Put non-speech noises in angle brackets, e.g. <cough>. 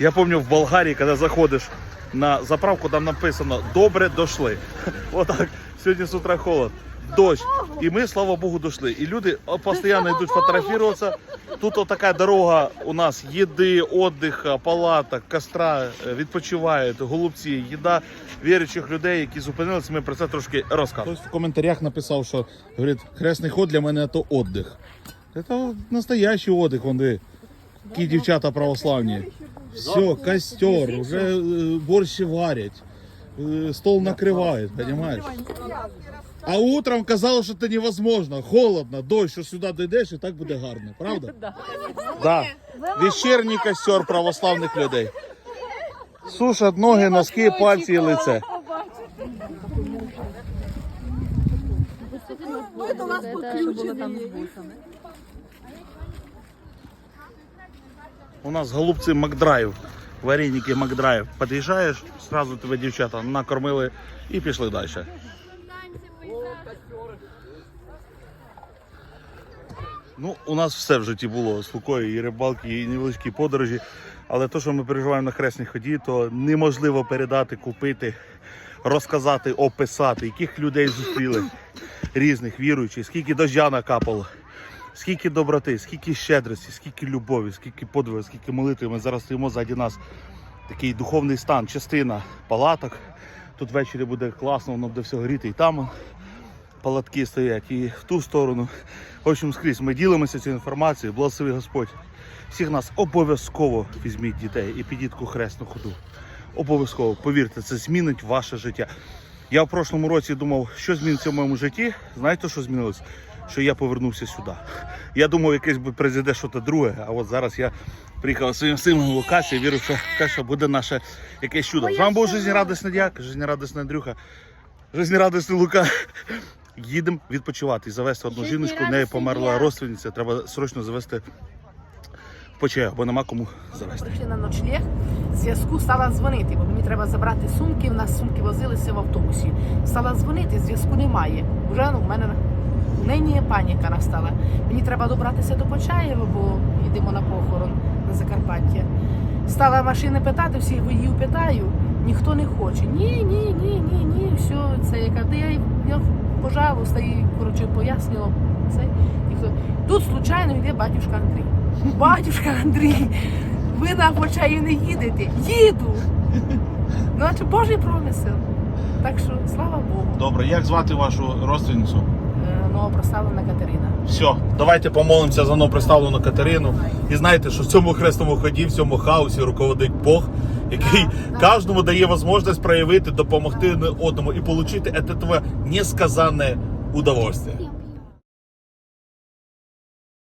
Я пам'ятаю в Болгарії, коли заходиш на заправку, там написано Добре дошли. <laughs> Отак. Сьогодні з утра холод. Дощ. І ми, слава Богу, дошли. І люди постійно йдуть фотографуватися. Тут отака дорога у нас їди, отдиха, палаток, костра, е, відпочивають, голубці, їда віруючих людей, які зупинилися. Ми про це трошки розказуємо. Хтось в коментарях написав, що говорить, хресний ход для мене це отдих. Це настоящий отдих, вон Які дівчата православні. Все, костер, вже е, борщ варять, е, стол накривають, розумієш? А утром казали, що це невозможно, холодно, дощ, що сюди дійдеш і так буде гарно, правда? <laughs> Да. Вечірній костер православних людей. Сушать ноги, носки, пальці і лице. Ми до нас підключені. У нас голубці Макдрайв, вареники Макдрайв. Під'їжджаєш, одразу тебе дівчата накормили і пішли далі. Ну, у нас все в житті було з Лукою, і рибалки, і невеличкі подорожі. Але те, що ми переживаємо на хресній ході, то неможливо передати, купити, розказати, описати, яких людей зустріли, різних віруючих, скільки дождя накапало, скільки доброти, скільки щедрості, скільки любові, скільки подвигу, скільки молитви. Ми зараз стоїмо ззаді нас. Такий духовний стан, частина палаток. Тут ввечері буде класно, воно буде все горіти і там палатки стоять, і в ту сторону. В общем, скрізь ми ділимося цією інформацією. Благослови Господь. Всіх нас обов'язково візьміть дітей і підіть хресну ходу. Обов'язково, повірте, це змінить ваше життя. Я в прошлому році думав, що зміниться в моєму житті. Знаєте, що змінилось? Що я повернувся сюди. Я думав, якесь би произойде щось друге, а от зараз я приїхав своїм сином в локацію, вірю, що, те, що буде наше якесь чудо. З вами був жизнерадісний дяк, жизнерадісний Андрюха, жизнерадісний Лука. Їдемо відпочивати і завести одну жіночку, в неї померла родственниця, треба срочно завести в почаю, бо нема кому завести. Прийшли на ночліг, зв'язку стала дзвонити, бо мені треба забрати сумки. У нас сумки возилися в автобусі. Стала дзвонити, зв'язку немає. Вже ну, в мене нині паніка настала. Мені треба добратися до Почаєва, бо їдемо на похорон на Закарпаття. Стала машини питати, всіх водіїв питаю, ніхто не хоче. Ні, ні, ні, ні, ні. Все, це яка. Я, я пожалуйста, і коротше пояснювала це. Ніхто. Тут случайно йде батюшка Андрій. Батюшка Андрій, ви на Почаїв не їдете. Їду. Ну, а чи Божий промисел. Так що слава Богу. Добре, як звати вашу родственницю? Новопроставлена Катерина. Все, давайте помолимося за новоприставлену Катерину. І знаєте, що в цьому хресному ході, в цьому хаосі руководить Бог, який кожному дає можливість проявити, допомогти одному і отримати від твоє несказанне удовольствие.